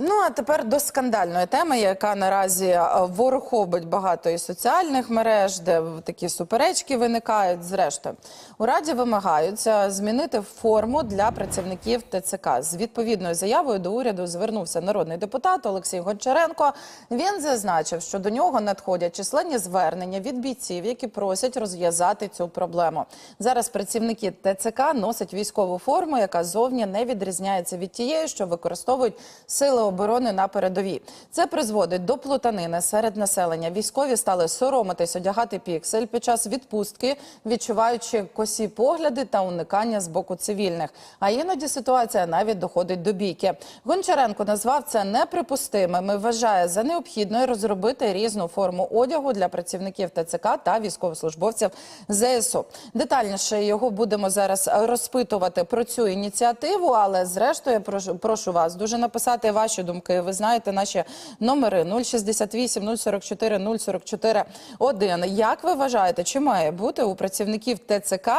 Ну а тепер до скандальної теми, яка наразі е, ворохобить багато і соціальних мереж, де такі суперечки виникають. Зрештою, у раді вимагаються змінити форму для працівників ТЦК. З відповідною заявою до уряду звернувся народний депутат Олексій Гончаренко. Він зазначив, що до нього надходять численні звернення від бійців, які просять розв'язати цю проблему. Зараз працівники ТЦК носять військову форму, яка зовні не відрізняється від тієї, що використовують сили оборони на передовій. Це призводить до плутанини серед населення. Військові стали соромитись одягати піксель під час відпустки, відчуваючи косі погляди та уникання з боку цивільних. А іноді ситуація навіть доходить до бійки. Гончаренко назвав це неприпустимим і вважає за необхідною розробити різну форму одягу для працівників ТЦК та військовослужбовців ЗСУ. Детальніше його будемо зараз розпитувати про цю ініціативу. Але зрештою я прошу, прошу вас дуже написати ваші думки. Ви знаєте наші номери 068 044 044 1. Як ви вважаєте, чи має бути у працівників ТЦК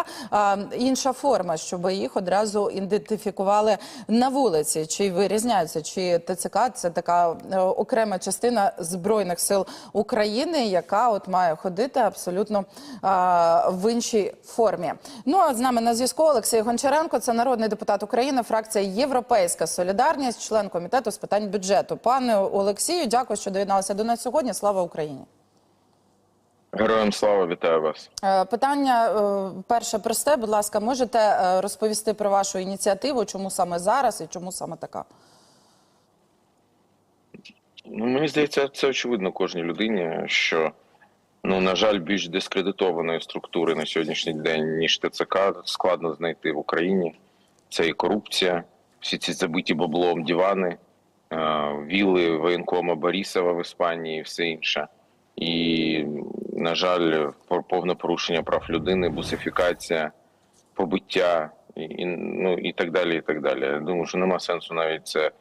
інша форма, щоб їх одразу ідентифікували на вулиці? Чи вирізняються? Чи ТЦК це така е, окрема частина збройних сил України, яка от має ходити абсолютно в іншій формі? Ну а з нами на зв'язку Олексій Гончаренко, це народний депутат України, фракція Європейська Солідарність, член комітету з питань бюджету. Пане Олексію, дякую, що доєдналися до нас сьогодні. Слава Україні. Героям слава вітаю вас. Е, Питання е, перше просте. Будь ласка, можете е, розповісти про вашу ініціативу, чому саме зараз і чому саме така? Ну мені здається, це очевидно кожній людині, що ну на жаль, більш дискредитованої структури на сьогоднішній день ніж ТЦК складно знайти в Україні. Це і корупція, всі ці забиті баблом дивани, віли воєнкома Борисова в Іспанії, і все інше. І на жаль, повне порушення прав людини, бусифікація, побиття і, ну, і так далі. І так далі. Я думаю, що нема сенсу навіть це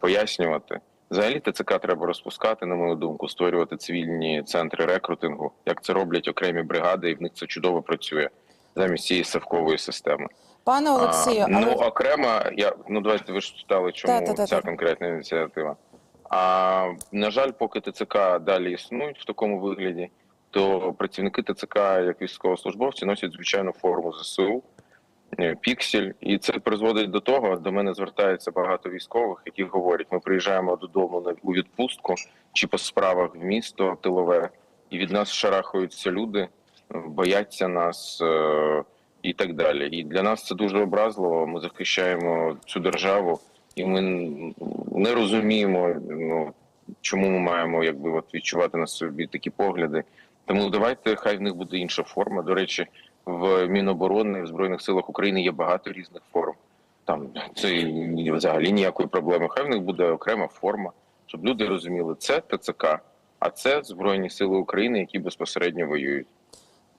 пояснювати. Взагалі ТЦК треба розпускати, на мою думку, створювати цивільні центри рекрутингу, як це роблять окремі бригади, і в них це чудово працює замість цієї совкової системи. Пане Олексію, а, ну окремо, я ну давайте ви ж питали, чому Та-та-та-та. ця конкретна ініціатива. А на жаль, поки ТЦК далі існують в такому вигляді, то працівники ТЦК, як військовослужбовці, носять звичайну форму ЗСУ, е, піксель, і це призводить до того, до мене звертається багато військових, які говорять: ми приїжджаємо додому на у відпустку чи по справах в місто тилове, і від нас шарахаються люди, бояться нас. е, і так далі. І для нас це дуже образливо. Ми захищаємо цю державу, і ми не розуміємо, ну чому ми маємо якби от відчувати на собі такі погляди. Тому давайте хай в них буде інша форма. До речі, в Міноборони в Збройних силах України є багато різних форм. Там це взагалі ніякої проблеми. Хай в них буде окрема форма, щоб люди розуміли, це ТЦК, а це Збройні Сили України, які безпосередньо воюють.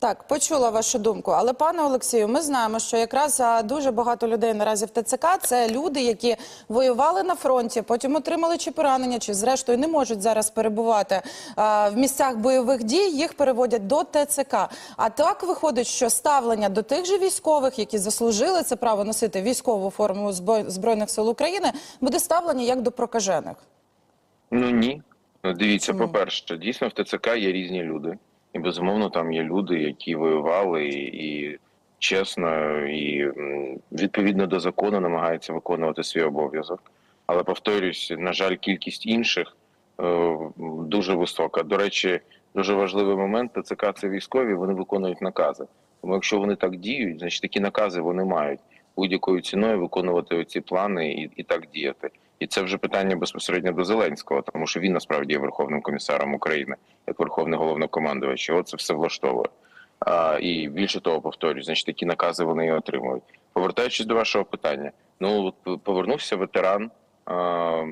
Так, почула вашу думку. Але пане Олексію, ми знаємо, що якраз дуже багато людей наразі в ТЦК це люди, які воювали на фронті, потім отримали чи поранення, чи зрештою не можуть зараз перебувати а, в місцях бойових дій. Їх переводять до ТЦК. А так виходить, що ставлення до тих же військових, які заслужили це право носити військову форму Зброй- збройних сил України, буде ставлення як до прокажених. Ну ні. Ну, Дивіться, по-перше, дійсно в ТЦК є різні люди. І безумовно там є люди, які воювали і, чесно, і відповідно до закону намагаються виконувати свій обов'язок. Але повторюсь, на жаль, кількість інших е, дуже висока. До речі, дуже важливий момент ТЦК це військові, вони виконують накази. Тому якщо вони так діють, значить такі накази вони мають будь-якою ціною виконувати ці плани і, і так діяти. І це вже питання безпосередньо до Зеленського, тому що він насправді є верховним комісаром України, як верховний головнокомандувач. Його це все влаштовує. А, і більше того, повторюю, значить такі накази вони і отримують. Повертаючись до вашого питання, ну повернувся ветеран а,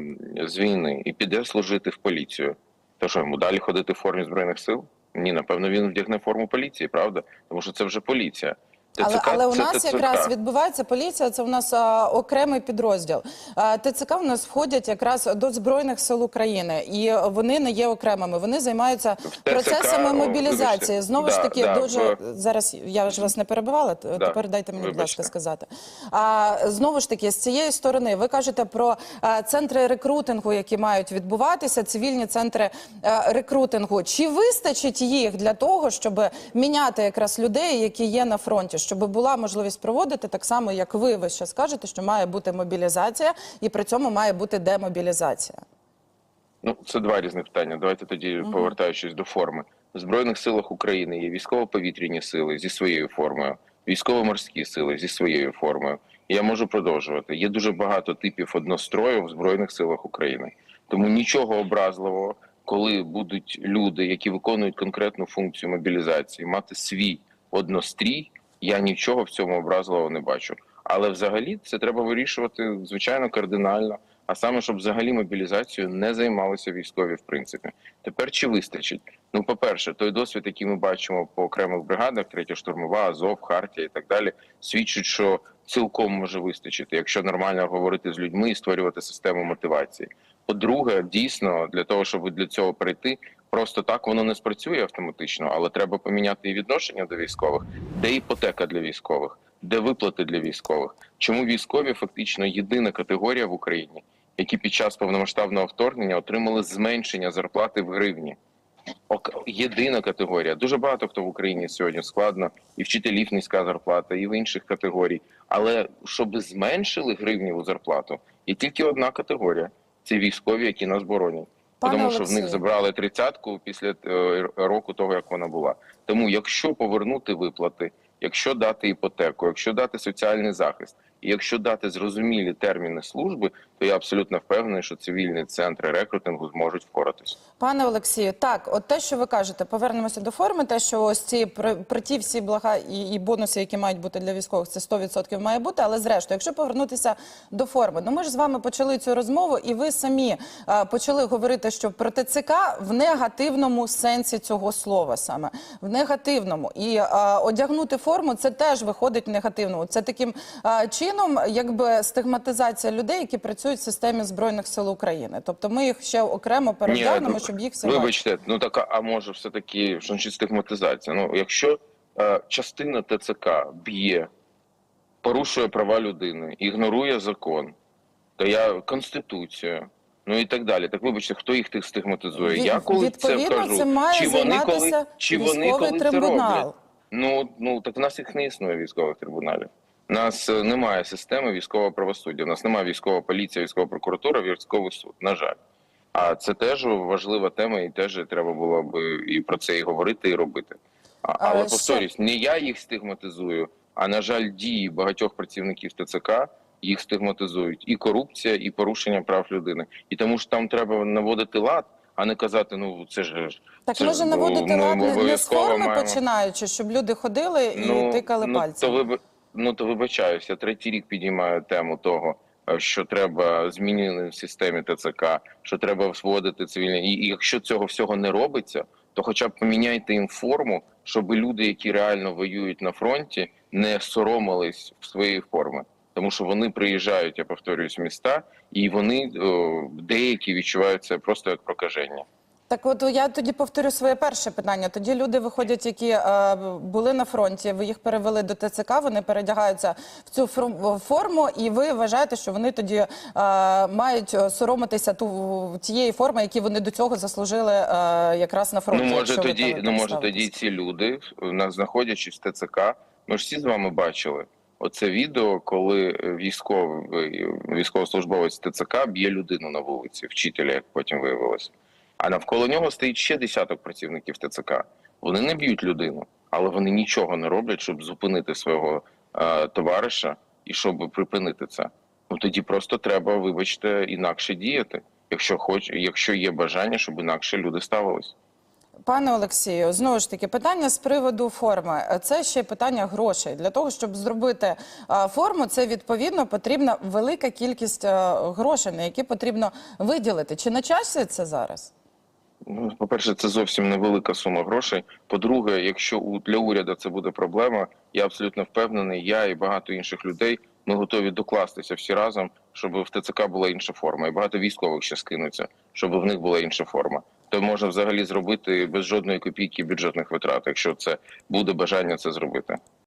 з війни і піде служити в поліцію. То що йому далі ходити в формі збройних сил? Ні, напевно, він вдягне форму поліції, правда? Тому що це вже поліція. Але, ТЦК але у нас ТЦК. якраз відбувається поліція. Це у нас а, окремий підрозділ. А, ТЦК у нас входять якраз до збройних сил України, і вони не є окремими. Вони займаються ТЦК, процесами мобілізації. Знову ж таки, да, дуже в- зараз я ж вас не перебивала. Да, Тепер дайте мені, будь ласка, сказати. А знову ж таки, з цієї сторони, ви кажете про а, центри рекрутингу, які мають відбуватися, цивільні центри а, рекрутингу. Чи вистачить їх для того, щоб міняти якраз людей, які є на фронті, щоб була можливість проводити так само, як ви ви ще скажете, що має бути мобілізація, і при цьому має бути демобілізація. Ну, це два різних питання. Давайте тоді повертаючись до форми. В Збройних силах України є військово-повітряні сили зі своєю формою, військово-морські сили зі своєю формою. Я можу продовжувати. Є дуже багато типів однострою в Збройних силах України. Тому нічого образливого, коли будуть люди, які виконують конкретну функцію мобілізації, мати свій однострій, я нічого в цьому образливого не бачу. Але взагалі це треба вирішувати звичайно кардинально. А саме, щоб взагалі мобілізацією не займалися військові, в принципі. Тепер чи вистачить? Ну, по-перше, той досвід, який ми бачимо по окремих бригадах, третя штурмова, Азов, Хартія і так далі, свідчить, що цілком може вистачити, якщо нормально говорити з людьми і створювати систему мотивації. По-друге, дійсно, для того, щоб для цього перейти, просто так воно не спрацює автоматично, але треба поміняти і відношення до військових, де іпотека для військових, де виплати для військових. Чому військові фактично єдина категорія в Україні, які під час повномасштабного вторгнення отримали зменшення зарплати в гривні? Єдина категорія. Дуже багато хто в Україні сьогодні складно, і вчителів низька зарплата, і в інших категорій. Але щоб зменшили гривніву зарплату, є тільки одна категорія: це військові, які нас боронять. Пане Тому що в них забрали тридцятку після е, року того, як вона була. Тому, якщо повернути виплати, якщо дати іпотеку, якщо дати соціальний захист, і якщо дати зрозумілі терміни служби, то я абсолютно впевнений, що цивільні центри рекрутингу зможуть впоратись. Пане Олексію, так, от те, що ви кажете, повернемося до форми. Те, що ось ці при, ті всі блага і, і бонуси, які мають бути для військових, це 100% має бути. Але зрештою, якщо повернутися до форми, ну ми ж з вами почали цю розмову, і ви самі е, почали говорити, що про ТЦК в негативному сенсі цього слова саме в негативному. І е, одягнути форму це теж виходить в негативному. Це таким е, чином, якби стигматизація людей, які працюють в системі збройних сил України. Тобто, ми їх ще окремо переглянемо, ну, щоб їх всі. Вибачте, ну така, а може все таки що значить стигматизація? Ну якщо е, частина ТЦК б'є, порушує права людини, ігнорує закон, то я конституцію. Ну і так далі. Так вибачте, хто їх тих стигматизує? Від- я коли це кажу, цим має чи вони коли чи вони коли це роблять? Ну ну так в нас їх не існує військових трибуналів. У нас е, немає системи військового правосуддя. У нас немає військова поліція, військова прокуратура, військовий суд. На жаль. А це теж важлива тема, і теж треба було б і про це і говорити, і робити. А, але ще- повторюсь, не я їх стигматизую, а на жаль, дії багатьох працівників ТЦК їх стигматизують. І корупція, і порушення прав людини. І тому ж там треба наводити лад, а не казати, ну це ж Так це може ж, наводити лад не- з форми маємо. починаючи, щоб люди ходили і тикали ну, пальцем. То ви, ну то вибачаюся. Третій рік підіймаю тему того, е, що треба змінити в системі ТЦК, що треба вводити цивільні. І, якщо цього всього не робиться, то хоча б поміняйте їм форму, щоб люди, які реально воюють на фронті, не соромились своєї форми. Тому що вони приїжджають, я повторююсь, в міста, і вони о, деякі відчувають це просто як прокаження. Так, от я тоді повторю своє перше питання. Тоді люди виходять, які е, були на фронті, ви їх перевели до ТЦК, вони передягаються в цю форму, і ви вважаєте, що вони тоді е, мають е, соромитися ту тієї форми, які вони до цього заслужили е, якраз на фронті. Ну може тоді, ну може тоді ці люди, на- знаходячись в ТЦК, ми ж всі з вами бачили. Оце відео, коли військовий військовослужбовець ТЦК б'є людину на вулиці, вчителя, як потім виявилося. А навколо нього стоїть ще десяток працівників ТЦК. Вони не б'ють людину, але вони нічого не роблять, щоб зупинити свого е, товариша і щоб припинити це. Ну тоді просто треба, вибачте, інакше діяти, якщо хоч, якщо є бажання, щоб інакше люди ставились. Пане Олексію, знову ж таки, питання з приводу форми. Це ще питання грошей. Для того, щоб зробити форму, це відповідно потрібна велика кількість грошей, на які потрібно виділити. Чи на часі це зараз? Ну, по-перше, це зовсім невелика сума грошей. По-друге, якщо для уряду це буде проблема, я абсолютно впевнений, я і багато інших людей. Ми готові докластися всі разом, щоб в ТЦК була інша форма, і багато військових ще скинуться, щоб в них була інша форма. То можна взагалі зробити без жодної копійки бюджетних витрат, якщо це буде бажання це зробити.